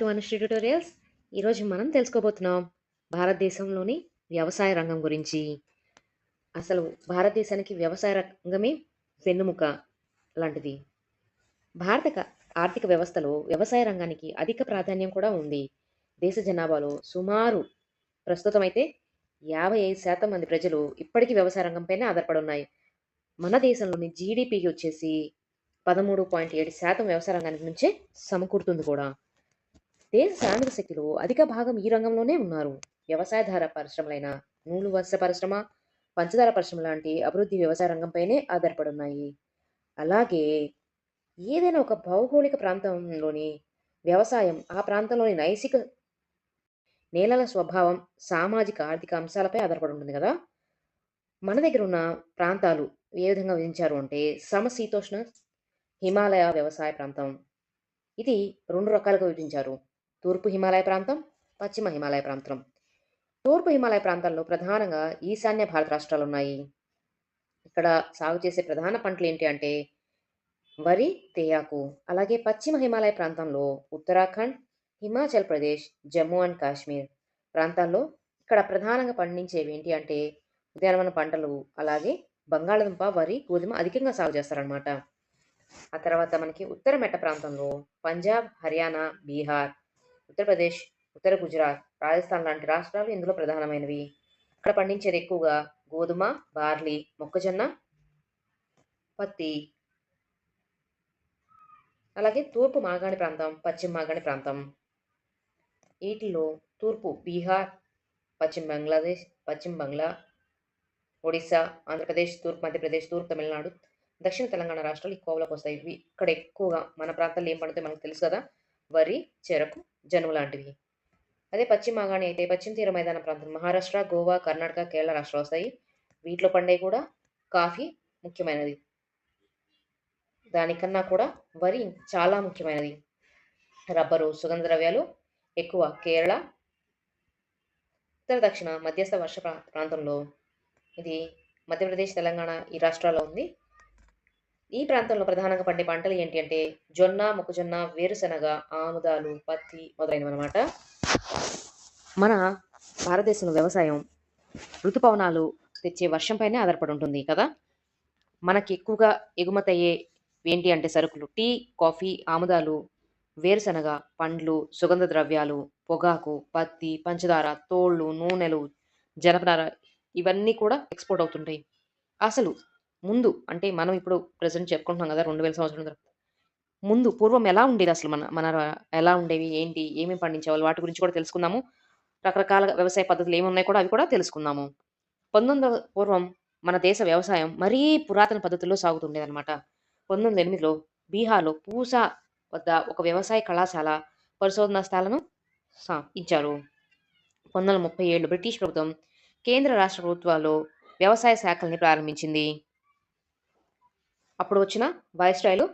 To Anusri tutorials. ఈరోజు మనం తెలుసుకోబోతున్నాం భారతదేశంలోని వ్యవసాయ రంగం గురించి. అసలు భారతదేశానికి వ్యవసాయ రంగమే వెన్నుముక లాంటిది. భారత ఆర్థిక వ్యవస్థలో వ్యవసాయ రంగానికి అధిక ప్రాధాన్యం కూడా ఉంది. దేశ జనాభాలో సుమారు ప్రస్తుతం అయితే యాభై ఐదు శాతం మంది ప్రజలు ఇప్పటికీ వ్యవసాయ రంగంపైనే ఆధారపడి ఉన్నాయి. మన దేశంలోని జీడిపికి వచ్చేసి పదమూడు పాయింట్ ఏడు శాతం వ్యవసాయ రంగానికి నుంచే సమకూరుతుంది కూడా. దేశ శ్రామిక శక్తిలో అధిక భాగం ఈ రంగంలోనే ఉన్నారు. వ్యవసాయధార పరిశ్రమలైన నూలు వస్త్ర పరిశ్రమ పంచదార పరిశ్రమ లాంటి అభివృద్ధి వ్యవసాయ రంగంపైనే ఆధారపడి ఉన్నాయి అలాగే ఏదైనా ఒక భౌగోళిక ప్రాంతంలోని వ్యవసాయం ఆ ప్రాంతంలోని నైసిక నేలల స్వభావం సామాజిక ఆర్థిక అంశాలపై ఆధారపడి ఉంటుంది కదా? మన దగ్గర ఉన్న ప్రాంతాలు ఏ విధంగా విధించారు అంటే సమశీతోష్ణ హిమాలయ వ్యవసాయ ప్రాంతం. ఇది రెండు రకాలుగా విభజించారు. తూర్పు హిమాలయ ప్రాంతం పశ్చిమ హిమాలయ ప్రాంతం. తూర్పు హిమాలయ ప్రాంతంలో ప్రధానంగా ఈశాన్య భారత రాష్ట్రాలు ఉన్నాయి. ఇక్కడ సాగు చేసే ప్రధాన పంటలు ఏంటి అంటే వరి తేయాకు అలాగే పశ్చిమ హిమాలయ ప్రాంతంలో ఉత్తరాఖండ్ హిమాచల్ ప్రదేశ్ జమ్మూ అండ్ కాశ్మీర్ ప్రాంతాల్లో ఇక్కడ ప్రధానంగా పండించేవి ఏంటి అంటే ఉద్యానవన పంటలు అలాగే బంగాళదుంప వరి గోధుమ అధికంగా సాగు చేస్తారనమాట ఆ తర్వాత మనకి ఉత్తర మెట్ట ప్రాంతంలో పంజాబ్ హర్యానా బీహార్ ఉత్తరప్రదేశ్ ఉత్తర గుజరాత్ రాజస్థాన్ లాంటి రాష్ట్రాలు ఇందులో ప్రధానమైనవి. అక్కడ పండించేది ఎక్కువగా గోధుమ బార్లీ మొక్కజొన్న పత్తి అలాగే తూర్పు మాగాణి ప్రాంతం పశ్చిమ మాగాణి ప్రాంతం. వీటిలో తూర్పు బీహార్ పశ్చిమ బంగ్లాదేశ్ పశ్చిమ బంగ్లా ఒడిశా ఆంధ్రప్రదేశ్ తూర్పు మధ్యప్రదేశ్ తూర్పు తమిళనాడు దక్షిణ తెలంగాణ రాష్ట్రాలు ఈ వస్తాయి. ఇవి ఇక్కడ ఎక్కువగా మన ప్రాంతాల్లో ఏం పండుతాయి మనకు తెలుసు కదా. వరి చెరకు జనుము లాంటివి. అదే పశ్చిమ మాగాణి అయితే పశ్చిమ తీర మైదాన ప్రాంతం మహారాష్ట్ర గోవా కర్ణాటక కేరళ రాష్ట్రాలు వస్తాయి. వీటిలో పండే కూడా కాఫీ ముఖ్యమైనది. దానికన్నా కూడా వరి చాలా ముఖ్యమైనది. రబ్బరు సుగంధ ద్రవ్యాలు ఎక్కువ కేరళ ఉత్తర దక్షిణ మధ్యస్థ వర్ష ప్రా- ప్రాంతంలో. ఇది మధ్యప్రదేశ్ తెలంగాణ ఈ రాష్ట్రాల్లో ఉంది. ఈ ప్రాంతంలో ప్రధానంగా పండే పంటలు ఏంటి అంటే జొన్న మొక్కజొన్న వేరుశనగ ఆముదాలు పత్తి మొదలైనవి అనమాట మన భారతదేశంలో వ్యవసాయం ఋతుపవనాలు తెచ్చే వర్షంపైనే ఆధారపడి ఉంటుంది కదా? మనకి ఎక్కువగా ఎగుమతి అయ్యే ఏంటి అంటే సరుకులు. టీ కాఫీ ఆముదాలు వేరుశనగ పండ్లు సుగంధ ద్రవ్యాలు పొగాకు పత్తి పంచదార తోళ్ళు నూనెలు జనపనార ఇవన్నీ కూడా ఎక్స్పోర్ట్ అవుతుంటాయి. అసలు ముందు అంటే మనం ఇప్పుడు ప్రజెంట్ చెప్పుకుంటున్నాం కదా రెండు వేల సంవత్సరం తర్వాత. ముందు పూర్వం ఎలా ఉండేది అసలు మన మన ఎలా ఉండేవి ఏంటి ఏమేమి పండించేవాళ్ళు వాటి గురించి కూడా తెలుసుకుందాము. రకరకాల వ్యవసాయ పద్ధతులు ఏమున్నాయి కూడా అవి కూడా తెలుసుకుందాము. పంతొమ్మిది పూర్వం మన దేశ వ్యవసాయం మరీ పురాతన పద్ధతుల్లో సాగుతుండేదనమాట పంతొమ్మిది వందల ఎనిమిదిలో బీహార్లో పూసా వద్ద ఒక వ్యవసాయ కళాశాల పరిశోధనా స్థాలను ఇచ్చారు. పంతొమ్మిది వందల ముప్పై ఏళ్ళు బ్రిటిష్ ప్రభుత్వం కేంద్ర రాష్ట్ర ప్రభుత్వాల్లో వ్యవసాయ శాఖల్ని ప్రారంభించింది. అప్పుడు వచ్చిన వైస్రాయ్లు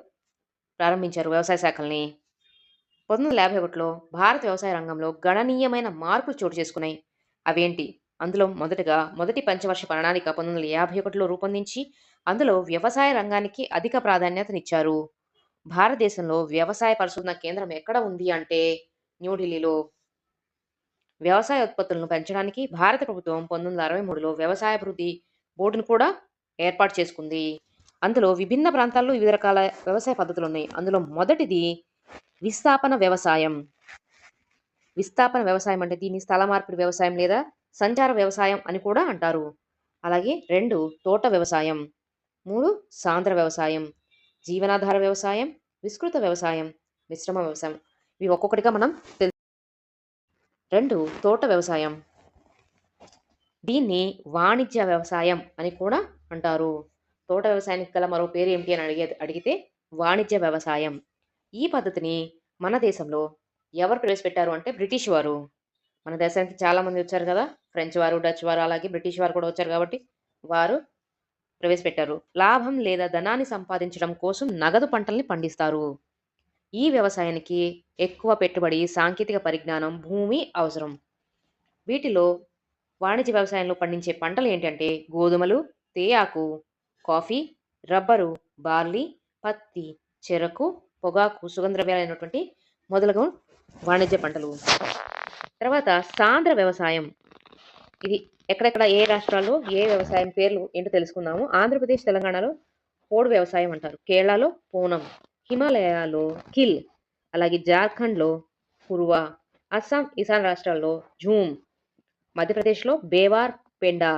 ప్రారంభించారు వ్యవసాయ శాఖల్ని. పంతొమ్మిది వందల యాభై ఒకటిలో భారత వ్యవసాయ రంగంలో గణనీయమైన మార్పులు చోటు చేసుకున్నాయి. అవేంటి? అందులో మొదటగా మొదటి పంచవర్ష ప్రణాళిక పంతొమ్మిది వందల యాభై ఒకటిలో రూపొందించి అందులో వ్యవసాయ రంగానికి అధిక ప్రాధాన్యతనిచ్చారు. భారతదేశంలో వ్యవసాయ పరిశోధన కేంద్రం ఎక్కడ ఉంది అంటే న్యూఢిల్లీలో. వ్యవసాయ ఉత్పత్తులను పెంచడానికి భారత ప్రభుత్వం పంతొమ్మిది వందల అరవై మూడులో వ్యవసాయ అభివృద్ధి బోర్డును కూడా ఏర్పాటు చేసుకుంది. అందులో విభిన్న ప్రాంతాల్లో వివిధ రకాల వ్యవసాయ పద్ధతులు ఉన్నాయి. అందులో మొదటిది విస్థాపన వ్యవసాయం. విస్థాపన వ్యవసాయం అంటే దీన్ని స్థల మార్పిడి వ్యవసాయం లేదా సంచార వ్యవసాయం అని కూడా అంటారు. అలాగే రెండు తోట వ్యవసాయం. మూడు సాంద్ర వ్యవసాయం. జీవనాధార వ్యవసాయం విస్తృత వ్యవసాయం మిశ్రమ వ్యవసాయం. ఇవి ఒక్కొక్కటిగా మనం తెలుసు రెండు తోట వ్యవసాయం. దీన్ని వాణిజ్య వ్యవసాయం అని కూడా అంటారు. తోట వ్యవసాయానికి గల మరో పేరు ఏమిటి అని అడిగే అడిగితే వాణిజ్య వ్యవసాయం. ఈ పద్ధతిని మన దేశంలో ఎవరు ప్రవేశపెట్టారు అంటే బ్రిటిష్ వారు. మన దేశానికి చాలామంది వచ్చారు కదా ఫ్రెంచ్ వారు డచ్ వారు అలాగే బ్రిటిష్ వారు కూడా వచ్చారు కాబట్టి వారు ప్రవేశపెట్టారు. లాభం లేదా ధనాన్ని సంపాదించడం కోసం నగదు పంటల్ని పండిస్తారు. ఈ వ్యవసాయానికి ఎక్కువ పెట్టుబడి సాంకేతిక పరిజ్ఞానం భూమి అవసరం. వీటిలో వాణిజ్య వ్యవసాయంలో పండించే పంటలు ఏంటంటే గోధుమలు తేయాకు కాఫీ రబ్బరు బార్లీ పత్తి చెరకు పొగాకు సుగంధ ద్రవ్యాలైనటువంటి మొదలగు వాణిజ్య పంటలు. తర్వాత సాంద్ర వ్యవసాయం. ఇది ఎక్కడెక్కడ ఏ రాష్ట్రాల్లో ఏ వ్యవసాయం పేర్లు ఏంటో తెలుసుకుందాము. ఆంధ్రప్రదేశ్ తెలంగాణలో పోడు వ్యవసాయం అంటారు. కేరళలో పూనం హిమాలయాలో కిల్ అలాగే జార్ఖండ్లో పురువా అస్సాం ఈశాన్ రాష్ట్రాల్లో జూమ్ మధ్యప్రదేశ్లో బేవార్ పెండా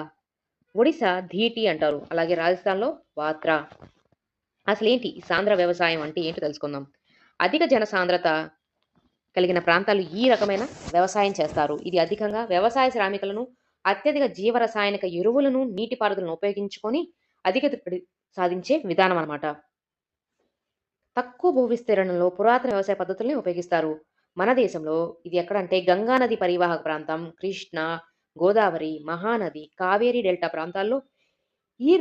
ఒడిశా ధీటి అంటారు. అలాగే రాజస్థాన్లో వాత్రా. అసలు ఏంటి ఈ సాంద్ర వ్యవసాయం అంటే ఏంటో తెలుసుకుందాం. అధిక జన సాంద్రత కలిగిన ప్రాంతాలు ఈ రకమైన వ్యవసాయం చేస్తారు. ఇది అధికంగా వ్యవసాయ శ్రామికులను అత్యధిక జీవరసాయనిక ఎరువులను నీటిపారుదలను ఉపయోగించుకొని అధిక దిగుబడి సాధించే విధానం అన్నమాట. తక్కువ భూ విస్తీర్ణంలో పురాతన వ్యవసాయ పద్ధతుల్ని ఉపయోగిస్తారు. మన దేశంలో ఇది ఎక్కడంటే గంగా నది పరివాహక ప్రాంతం కృష్ణ గోదావరి మహానది కావేరీ డెల్టా ప్రాంతాల్లో ఈ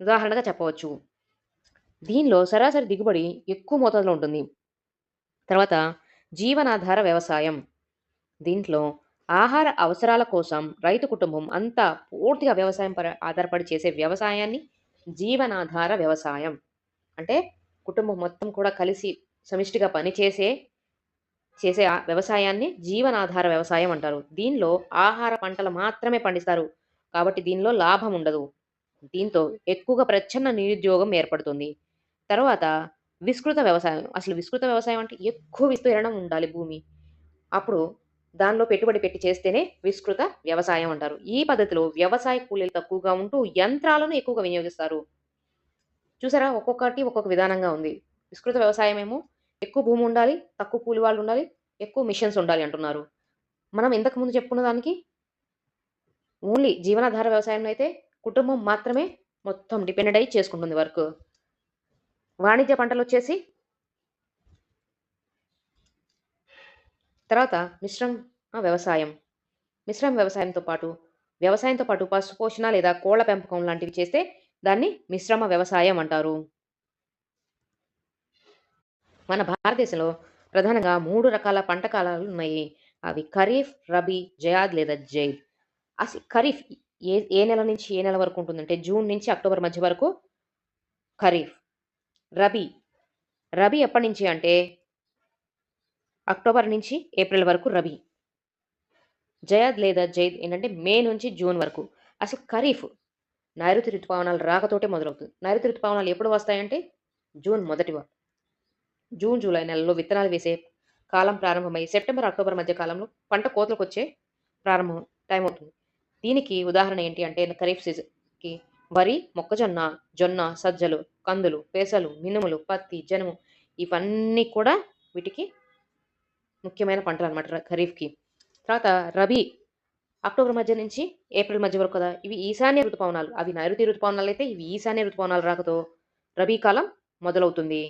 ఉదాహరణగా చెప్పవచ్చు. దీనిలో సరాసరి దిగుబడి ఎక్కువ మోతాదులో ఉంటుంది. తర్వాత జీవనాధార వ్యవసాయం. దీంట్లో ఆహార అవసరాల కోసం రైతు కుటుంబం అంతా పూర్తిగా వ్యవసాయం పర ఆధారపడి చేసే వ్యవసాయాన్ని జీవనాధార వ్యవసాయం. అంటే కుటుంబం మొత్తం కూడా కలిసి సమిష్టిగా పనిచేసే చేసే వ్యవసాయాన్ని జీవనాధార వ్యవసాయం అంటారు. దీనిలో ఆహార పంటలు మాత్రమే పండిస్తారు. కాబట్టి దీనిలో లాభం ఉండదు. దీంతో ఎక్కువగా ప్రచ్ఛన్న నిరుద్యోగం ఏర్పడుతుంది. తర్వాత విస్తృత వ్యవసాయం. అసలు విస్తృత వ్యవసాయం అంటే ఎక్కువ విస్తీర్ణం ఉండాలి భూమి. అప్పుడు దానిలో పెట్టుబడి పెట్టి చేస్తేనే విస్తృత వ్యవసాయం అంటారు. ఈ పద్ధతిలో వ్యవసాయ కూలీలు తక్కువగా ఉంటూ యంత్రాలను ఎక్కువగా వినియోగిస్తారు. చూసారా? ఒక్కొక్కటి ఒక్కొక్క విధానంగా ఉంది. విస్తృత వ్యవసాయం ఏమో ఎక్కువ భూమి ఉండాలి తక్కువ కూలి వాళ్ళు ఉండాలి ఎక్కువ మిషన్స్ ఉండాలి అంటున్నారు. మనం ఇంతకు ముందు చెప్పుకున్న దానికి ఓన్లీ జీవనాధార వ్యవసాయంలో అయితే కుటుంబం మాత్రమే మొత్తం డిపెండెంట్ అయ్యి చేసుకుంటుంది వర్క్ వాణిజ్య పంటలు వచ్చేసి తర్వాత మిశ్రమ వ్యవసాయం. మిశ్రమ వ్యవసాయంతో పాటు వ్యవసాయంతో పాటు పశుపోషణ లేదా కోళ్ళ పెంపకం లాంటివి చేస్తే దాన్ని మిశ్రమ వ్యవసాయం అంటారు. మన భారతదేశంలో ప్రధానంగా మూడు రకాల పంట కాలాలు ఉన్నాయి. అవి ఖరీఫ్ రబీ జయాద్ లేదా జైద్. అసలు ఖరీఫ్ ఏ ఏ నెల నుంచి ఏ నెల వరకు ఉంటుందంటే జూన్ నుంచి అక్టోబర్ మధ్య వరకు ఖరీఫ్ రబీ. రబీ ఎప్పటి నుంచి అంటే అక్టోబర్ నుంచి ఏప్రిల్ వరకు రబీ. జయాద్ లేదా జైద్ ఏంటంటే మే నుంచి జూన్ వరకు. అసలు ఖరీఫ్ నైరుతి ఋతుపవనాలు రాకతోటే మొదలవుతుంది. నైరుతి ఋతుపవనాలు ఎప్పుడు వస్తాయంటే జూన్ మొదటి వారం జూన్ జూలై నెలలో విత్తనాలు వేసే కాలం ప్రారంభమై సెప్టెంబర్ అక్టోబర్ మధ్య కాలంలో పంట కోతలకు వచ్చే ప్రారంభం టైం అవుతుంది. దీనికి ఉదాహరణ ఏంటి అంటే ఖరీఫ్ సీజన్కి వరి మొక్కజొన్న జొన్న సజ్జలు కందులు పెసలు మినుములు పత్తి జనుము ఇవన్నీ కూడా వీటికి ముఖ్యమైన పంటలు అనమాట ఖరీఫ్కి. తర్వాత రబీ అక్టోబర్ మధ్య నుంచి ఏప్రిల్ మధ్య వరకు కదా ఇవి ఈశాన్య ఋతుపవనాలు. అవి నైరుతి ఋతుపవనాలు అయితే ఇవి ఈశాన్య ఋతుపవనాలు రాకతో రబీ కాలం మొదలవుతుంది.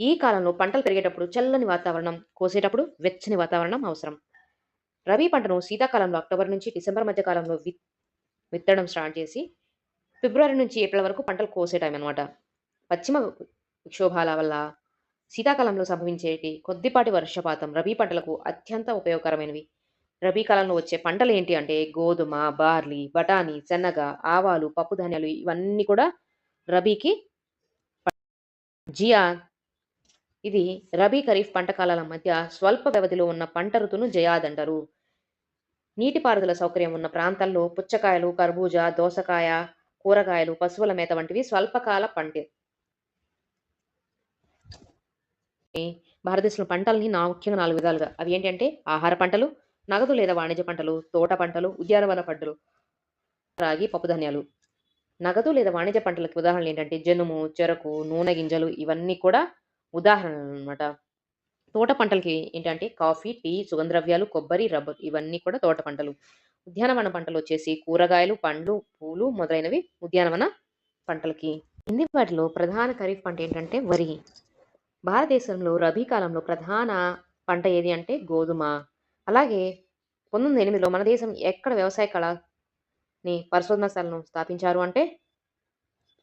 ఈ కాలంలో పంటలు పెరిగేటప్పుడు చల్లని వాతావరణం కోసేటప్పుడు వెచ్చని వాతావరణం అవసరం. రబీ పంటను శీతాకాలంలో అక్టోబర్ నుంచి డిసెంబర్ మధ్య కాలంలో విత్తడం స్టార్ట్ చేసి ఫిబ్రవరి నుంచి ఏప్రిల్ వరకు పంటలు కోసే టైం అనమాట పశ్చిమ విక్షోభాల వల్ల శీతాకాలంలో సంభవించేటి కొద్దిపాటి వర్షపాతం రబీ పంటలకు అత్యంత ఉపయోగకరమైనవి. రబీ కాలంలో వచ్చే పంటలు ఏంటి అంటే గోధుమ బార్లీ బఠానీ శనగ ఆవాలు పప్పు ధాన్యాలు ఇవన్నీ కూడా రబీకి జియా ఇది రబీ ఖరీఫ్ పంట కాలాల మధ్య స్వల్ప వ్యవధిలో ఉన్న పంట ఋతును జయాద్ అంటారు నీటిపారుదల సౌకర్యం ఉన్న ప్రాంతాల్లో పుచ్చకాయలు కర్బూజా దోసకాయ కూరగాయలు పశువుల మేత వంటివి స్వల్పకాల పంట. భారతదేశంలో పంటల్ని నా ముఖ్యంగా నాలుగు విధాలుగా. అవి ఏంటంటే ఆహార పంటలు నగదు లేదా వాణిజ్య పంటలు తోట పంటలు ఉద్యానవన పంటలు రాగి పప్పుధాన్యాలు నగదు లేదా వాణిజ్య పంటలకు ఉదాహరణలు ఏంటంటే జనుము చెరకు నూనె గింజలు ఇవన్నీ కూడా ఉదాహరణలు అనమాట తోట పంటలకి ఏంటంటే కాఫీ టీ సుగంధ్రవ్యాలు కొబ్బరి రబ్బర్ ఇవన్నీ కూడా తోట పంటలు. ఉద్యానవన పంటలు వచ్చేసి కూరగాయలు పండ్లు పూలు మొదలైనవి ఉద్యానవన పంటలకి. కింది వాటిలో ప్రధాన ఖరీఫ్ పంట ఏంటంటే వరి. భారతదేశంలో రబీ కాలంలో ప్రధాన పంట ఏది అంటే గోధుమ. అలాగే పంతొమ్మిది ఎనిమిదిలో మన దేశం ఎక్కడ వ్యవసాయ కళని పరిశోధనశాలను స్థాపించారు అంటే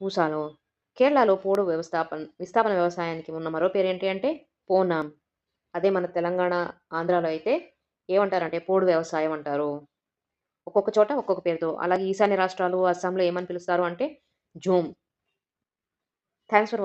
పూసాలో. కేరళలో పోడు వ్యవస్థాపన విస్థాపన వ్యవసాయానికి ఉన్న మరో పేరు ఏంటి అంటే పోనాం అదే మన తెలంగాణ ఆంధ్రాలో అయితే ఏమంటారంటే పోడు వ్యవసాయం అంటారు. ఒక్కొక్క చోట ఒక్కొక్క పేరుతో. అలాగే ఈశాన్య రాష్ట్రాలు అస్సాంలో ఏమని పిలుస్తారు అంటే జూమ్. Thanks for